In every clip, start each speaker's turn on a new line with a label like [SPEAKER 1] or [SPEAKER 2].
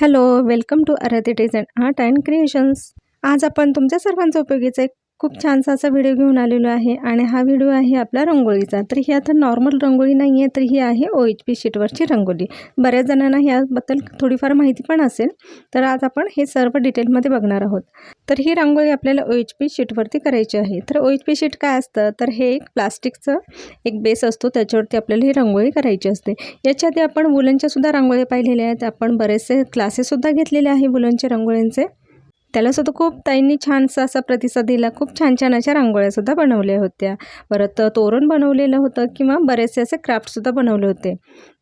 [SPEAKER 1] Hello welcome to Aaradhi design art and creations आज आपण तुमच्या सर्वांचा उपयोगीचं एक खूप छानसा असा व्हिडिओ घेऊन आलेलो आहे आणि हा व्हिडिओ आहे आपला रंगोळीचा. तर ही आता नॉर्मल रंगोळी नाही आहे तर ही आहे ओ एच पी शीटवरची रंगोळी बऱ्याच जणांना ह्याबद्दल थोडीफार माहिती पण असेल तर आज आपण हे सर्व डिटेलमध्ये बघणार आहोत. तर ही रांगोळी आपल्याला ओ एच पी शीटवरती करायची आहे. तर ओ एच पी शीट काय असतं? तर हे एक प्लास्टिकचं एक बेस असतो त्याच्यावरती आपल्याला ही रांगोळी करायची असते. याच्या आधी आपण वुलनच्या सुद्धा रांगोळी पाहिलेल्या आहेत. आपण बरेचसे क्लासेससुद्धा घेतलेले आहे वुलनच्या रांगोळ्यांचे. त्यालासुद्धा खूप ताईंनी छानसा असा प्रतिसाद दिला. खूप छान छान अशा रांगोळ्यासुद्धा बनवल्या होत्या. परत तोरण बनवलेलं होतं किंवा बरेचसे असे क्राफ्टसुद्धा बनवले होते.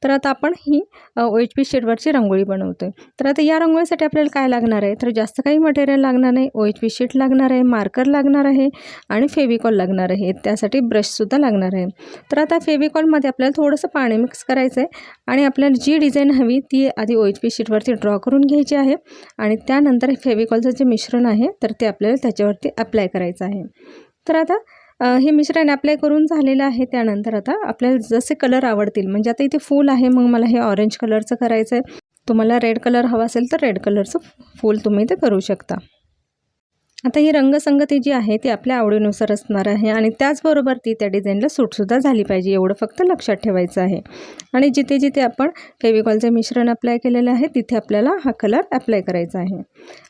[SPEAKER 1] तर आता आपण ही ओ एच पी शीटवरची रांगोळी बनवतो आहे तर आता या रांगोळीसाठी आपल्याला काय लागणार आहे? तर जास्त काही मटेरियल लागणार नाही. ओ एच पी शीट लागणार आहे मार्कर लागणार आहे आणि फेविकॉल लागणार आहे. त्यासाठी ब्रशसुद्धा लागणार आहे. तर आता फेविकॉलमध्ये आपल्याला थोडंसं पाणी मिक्स करायचं आहे आणि आपल्याला जी डिझाईन हवी ती आधी ओ एच पी शीटवरती ड्रॉ करून घ्यायची आहे आणि त्यानंतर फेविकॉलचं जे मिश्रण आहे तर ते आपल्याला त्याच्यावरती अप्लाय करायचं आहे. तर आता हे मिश्रण अप्लाय करून झालेलं आहे त्यानंतर आता आपल्याला जसे कलर आवडतील. म्हणजे आता इथे फूल आहे मग मला हे ऑरेंज कलरचं करायचं आहे तुम्हाला रेड कलर हवा असेल तर रेड कलरचं फूल तुम्ही ते करू शकता. आता ही रंगसंगती जी आहे ती आपल्या आवडीनुसार असणार आहे आणि त्याचबरोबर ती त्या डिझाईनला सूटसुद्धा झाली पाहिजे एवढं फक्त लक्षात ठेवायचं आहे. आणि जिथे जिथे आपण फेविकॉलचं मिश्रण अप्लाय केलेलं आहे तिथे आपल्याला हा कलर अप्लाय करायचा आहे.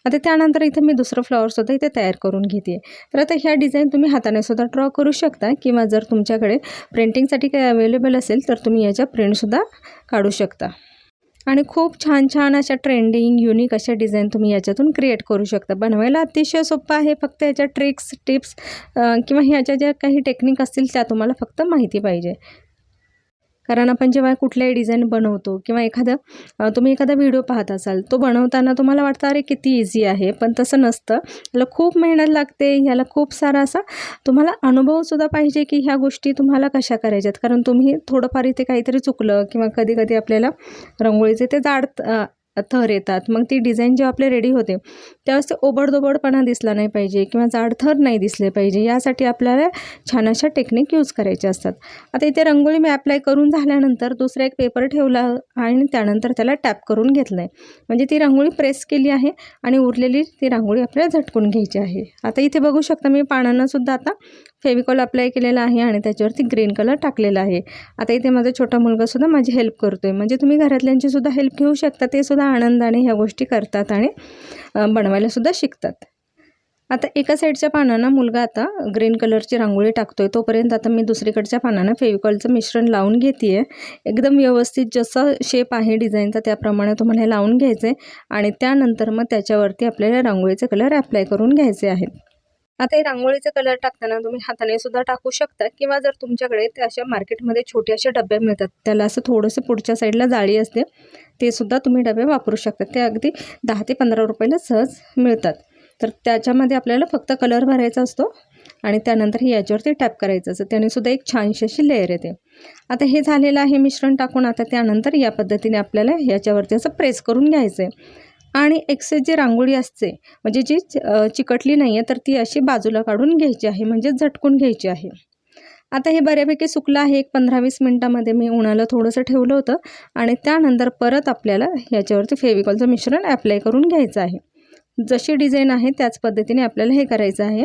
[SPEAKER 1] आता त्यानंतर इथे मी दुसरं फ्लॉवरसुद्धा इथे तयार करून घेते. तर आता ह्या डिझाईन तुम्ही हाताने सुद्धा ड्रॉ करू शकता किंवा जर तुमच्याकडे प्रिंटिंगसाठी काही अवेलेबल असेल तर तुम्ही याच्या प्रिंटसुद्धा काढू शकता. आणि खूप छान छान अशा ट्रेंडिंग युनिक अशा डिझाईन तुम्ही याच्यातून क्रिएट करू शकता. बनवायला अतिशय सोपं आहे फक्त याच्या ट्रिक्स टिप्स किंवा ह्याच्या ज्या काही टेक्निक असतील त्या तुम्हाला फक्त माहिती पाहिजे. कारण आपण जेव्हा कुठल्याही डिझाईन बनवतो किंवा एखादं तुम्ही एखादा व्हिडिओ पाहत असाल तो बनवताना तुम्हाला वाटतं अरे किती इझी आहे. पण तसं नसतं. याला खूप मेहनत लागते ह्याला खूप सारा असा तुम्हाला अनुभवसुद्धा पाहिजे की ह्या गोष्टी तुम्हाला कशा करायच्यात. कारण तुम्ही थोडंफार इथे काहीतरी चुकलं किंवा कधी कधी आपल्याला रंगोळीचे ते जाड थर येतात. मग ती डिझाईन जेव्हा आपले रेडी होते त्यावेळेस ते ओबडदोबडपणा दिसला नाही पाहिजे किंवा जाड थर नाही दिसले पाहिजे. यासाठी आपल्याला छान अशा टेक्निक यूज करायच्या असतात. आता इथे रंगोळी मी अप्लाय करून झाल्यानंतर दुसरा एक पेपर ठेवला आणि त्यानंतर त्याला टॅप करून घेतलं आहे म्हणजे ती रांगोळी प्रेस केली आहे आणि उरलेली ती रांगोळी आपल्याला झटकून घ्यायची आहे. आता इथे बघू शकता मी पानांनासुद्धा आता फेविकॉल अप्लाय केलेला आहे आणि त्याच्यावरती ग्रीन कलर टाकलेला आहे. आता इथे माझा छोटा मुलगासुद्धा माझी हेल्प करतो आहे म्हणजे तुम्ही घरातल्यांची सुद्धा हेल्प घेऊ शकता. ते सुद्धा आनंदाने ह्या गोष्टी करतात आणि बनवायलासुद्धा शिकतात. आता एका साईडच्या पानांना मुलगा आता ग्रीन कलरची रांगोळी टाकतो आहे तोपर्यंत आता मी दुसरीकडच्या पानांना फेविकॉलचं मिश्रण लावून घेते आहे एकदम व्यवस्थित जसं शेप आहे डिझाईनचा त्याप्रमाणे तुम्हाला हे लावून घ्यायचं आहे आणि त्यानंतर मग त्याच्यावरती आपल्याला रांगोळीचे कलर अप्लाय करून घ्यायचे आहेत. आता हे रांगोळीचे कलर टाकताना तुम्ही हाताने सुद्धा टाकू शकता किंवा जर तुमच्याकडे ते अशा मार्केटमध्ये छोटे असे डबे मिळतात त्याला असं थोडंसं पुढच्या साईडला जाळी असते ते सुद्धा तुम्ही डबे वापरू शकता. ते अगदी दहा ते पंधरा रुपयाला सहज मिळतात. तर त्याच्यामध्ये आपल्याला फक्त कलर भरायचा असतो आणि त्यानंतर हे याच्यावरती टॅप करायचं असं त्याने सुद्धा एक छानशी अशी लेअर येते. आता हे झालेलं आहे मिश्रण टाकून आता त्यानंतर या पद्धतीने आपल्याला याच्यावरती असं प्रेस करून घ्यायचं आहे आणि एक्सेस जी रांगोळी असते म्हणजे जी चिकटली नाही आहे तर ती अशी बाजूला काढून घ्यायची आहे म्हणजे झटकून घ्यायची आहे. आता हे बऱ्यापैकी सुकलं आहे एक पंधरा वीस मिनटामध्ये मी उन्हाला थोडंसं ठेवलं होतं आणि त्यानंतर परत आपल्याला ह्याच्यावरती फेविकॉलचं मिश्रण ॲप्लाय करून घ्यायचं आहे. जशी डिझाईन आहे त्याच पद्धतीने आपल्याला हे करायचं आहे.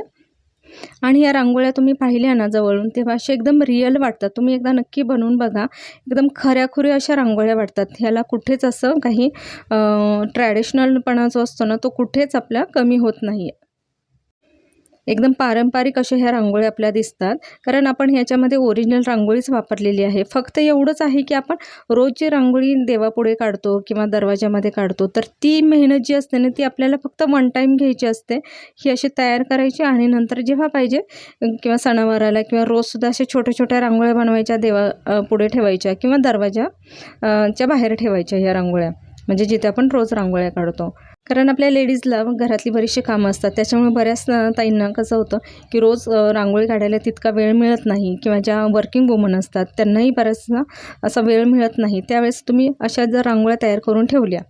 [SPEAKER 1] आणि या रांगोळ्या तुम्ही पाहिल्या ना जवळून तेव्हा असे एकदम रिअल वाटतात. तुम्ही एकदा नक्की बनवून बघा. एकदम खऱ्याखुऱ्या अशा रांगोळ्या वाटतात. ह्याला कुठेच असं काही ट्रॅडिशनलपणा जो असतो ना तो कुठेच आपल्या कमी होत नाही आहे एकदम पारंपरिक अशा ह्या रांगोळ्या आपल्या दिसतात. कारण आपण ह्याच्यामध्ये ओरिजिनल रांगोळीच वापरलेली आहे. फक्त एवढंच आहे की आपण रोज जी रांगोळी देवापुढे काढतो किंवा दरवाजामध्ये काढतो. तर ती मेहनत जी असते ना ती आपल्याला फक्त वन टाईम घ्यायची असते. ही अशी तयार करायची आणि नंतर जेव्हा पाहिजे किंवा सणावाराला किंवा रोजसुद्धा अशा छोट्या छोट्या रांगोळ्या बनवायच्या देवा पुढे ठेवायच्या किंवा दरवाजा च्या बाहेर ठेवायच्या ह्या रांगोळ्या. म्हणजे जिथे आपण रोज रांगोळ्या काढतो. कारण आपल्या लेडीजला घरातली बरीचशी कामं असतात. त्याच्यामुळे बऱ्याच ताईंना कसं होतं की रोज रांगोळी काढायला तितका वेळ मिळत नाही किंवा ज्या वर्किंग वुमन असतात त्यांनाही बऱ्याचदा असा वेळ मिळत नाही. त्यावेळेस तुम्ही अशा जर रांगोळ्या तयार करून ठेवल्या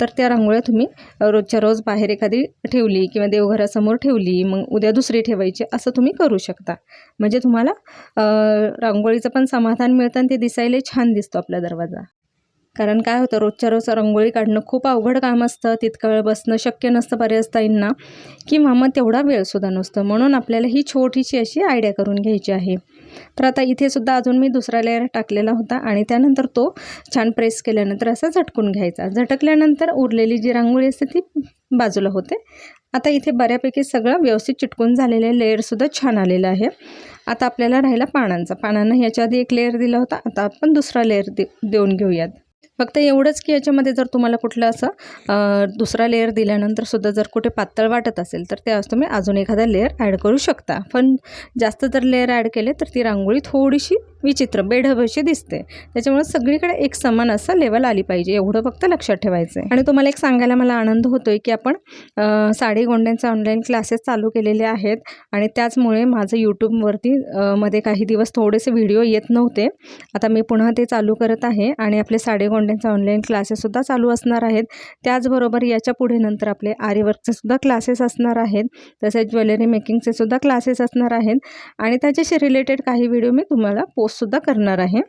[SPEAKER 1] तर त्या रांगोळ्या तुम्ही रोजच्या रोज बाहेर एखादी ठेवली किंवा देवघरासमोर ठेवली मग उद्या दुसरी ठेवायची असं तुम्ही करू शकता. म्हणजे तुम्हाला रांगोळीचं पण समाधान मिळतं आणि ते दिसायला छान दिसतो आपला दरवाजा. कारण काय होतं रोजच्या रोज रांगोळी काढणं खूप अवघड काम असतं. तितका वेळ बसणं शक्य नसतं बऱ्याच ताईंना किंवा मग तेवढा वेळसुद्धा नसतो. म्हणून आपल्याला ही छोटीशी अशी आयडिया करून घ्यायची आहे. तर आता इथे सुद्धा अजून मी दुसरा लेअर टाकलेला होता आणि त्यानंतर तो छान प्रेस केल्यानंतर असा झटकून घ्यायचा. झटकल्यानंतर उरलेली जी रांगोळी असते ती बाजूला होते. आता इथे बऱ्यापैकी सगळं व्यवस्थित चिटकून झालेले लेअरसुद्धा छान आलेलं आहे. आता आपल्याला राहिला पानांचा. पानांना ह्याच्या आधी एक लेअर दिला होता. आता आपण दुसरा लेअर दे देऊन घेऊयात. फक्त एवढंच की याच्यामध्ये जर तुम्हाला कुठलं असं दुसरा लेअर दिल्यानंतर सुद्धा जर कुठे पातळ वाटत असेल तर त्यावेळेस तुम्ही अजून एखादा लेअर ॲड करू शकता. पण जास्त जर लेअर ॲड केले तर ती रांगोळी थोडीशी विचित्र बेढब दिसते. त्याच्यामुळे सगळीकडे एक समान असं लेवल आली पाहिजे एवढं फक्त लक्षात ठेवायचं आहे आणि तुम्हाला एक सांगायला मला आनंद होतो आहे की आपण साडी गोंड्यांचे ऑनलाईन क्लासेस चालू केलेले आहेत आणि त्याचमुळे माझं यूट्यूबवरती मध्ये काही दिवस थोडेसे व्हिडिओ येत नव्हते. आता मी पुन्हा ते चालू करत आहे आणि आपले साडे गोंड्यांचे ऑनलाईन क्लासेससुद्धा चालू असणार आहेत. त्याचबरोबर याच्यापुढे नंतर आपले आरीवर्कचे सुद्धा क्लासेस असणार आहेत. तसेच ज्वेलरी मेकिंगचे सुद्धा क्लासेस असणार आहेत. आणि त्याच्याशी रिलेटेड काही व्हिडिओ मी तुम्हाला पोस्ट कोर्ससुद्धा करणार आहे.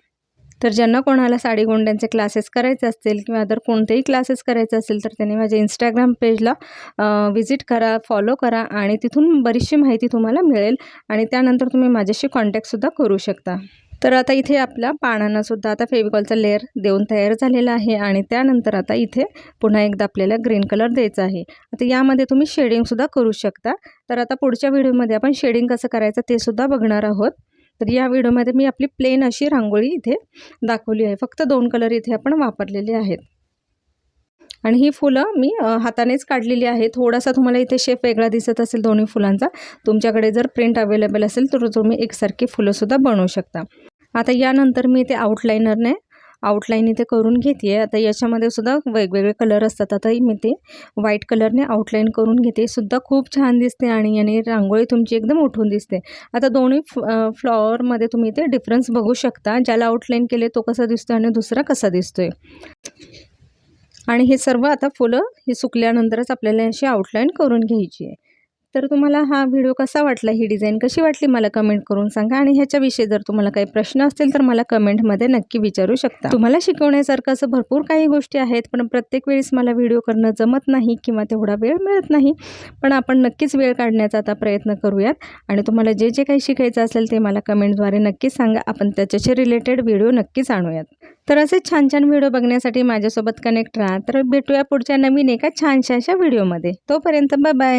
[SPEAKER 1] तर ज्यांना कोणाला साडीगोंड्यांचे क्लासेस करायचे असतील किंवा अदर कोणतेही क्लासेस करायचे असेल तर त्यांनी माझ्या इंस्टाग्राम पेजला विजिट करा फॉलो करा आणि तिथून बरीचशी माहिती तुम्हाला मिळेल आणि त्यानंतर तुम्ही माझ्याशी कॉन्टॅक्टसुद्धा करू शकता. तर आता इथे आपला पानांनासुद्धा आता फेविकॉलचा लेअर देऊन तयार झालेला आहे आणि त्यानंतर आता इथे पुन्हा एकदा आपल्याला ग्रीन कलर द्यायचा आहे. आता यामध्ये तुम्ही शेडिंगसुद्धा करू शकता. तर आता पुढच्या व्हिडिओमध्ये आपण शेडिंग कसं करायचं ते सुद्धा बघणार आहोत. तर या व्हिडिओमध्ये मी आपली प्लेन अशी रांगोळी इथे दाखवली आहे. फक्त दोन कलर इथे आपण वापरलेले आहेत. आणि ही फुलं मी हातानेच काढलेली आहे. थोडासा तुम्हाला इथे शेप वेगळा दिसत असेल दोन्ही फुलांचा. तुमच्याकडे जर प्रिंट अवेलेबल असेल तर तुम्ही एकसारखी फुलंसुद्धा बनवू शकता. आता यानंतर मी इथे आउटलाइनरने आउटलाईन इथे करून घेते आहे. आता याच्यामध्ये सुद्धा वेगवेगळे कलर असतात. आता मी ते व्हाईट कलरने आउटलाईन करून घेते. सुद्धा खूप छान दिसते आणि याने रांगोळी तुमची एकदम उठून दिसते. आता दोन्ही फ्लॉवरमध्ये तुम्ही ते डिफरन्स बघू शकता. ज्याला आउटलाईन केले तो कसा दिसतो आणि दुसरा कसा दिसतोय. आणि हे सर्व आता फुलं हे सुकल्यानंतरच आपल्याला अशी आउटलाईन करून घ्यायची आहे. तर तुम्हाला हा व्हिडिओ कसा वाटला? ही डिझाईन कशी वाटली? मला कमेंट करून सांगा. आणि ह्याच्याविषयी जर तुम्हाला काही प्रश्न असतील तर मला कमेंटमध्ये नक्की विचारू शकता. तुम्हाला शिकवण्यासारखं असं भरपूर काही गोष्टी आहेत पण प्रत्येक वेळेस मला व्हिडिओ करणं जमत नाही किंवा तेवढा वेळ मिळत नाही. पण आपण नक्कीच वेळ काढण्याचा आता प्रयत्न करूयात. आणि तुम्हाला जे जे काही शिकायचं असेल ते मला कमेंटद्वारे नक्कीच सांगा. आपण त्याच्याशी रिलेटेड व्हिडिओ नक्कीच आणूयात. तर असे छान छान व्हिडिओ बघण्यासाठी माझ्यासोबत कनेक्ट राहा. तर भेटूया पुढच्या नवीन एका छानशा अशा व्हिडिओमध्ये तोपर्यंत बाय बाय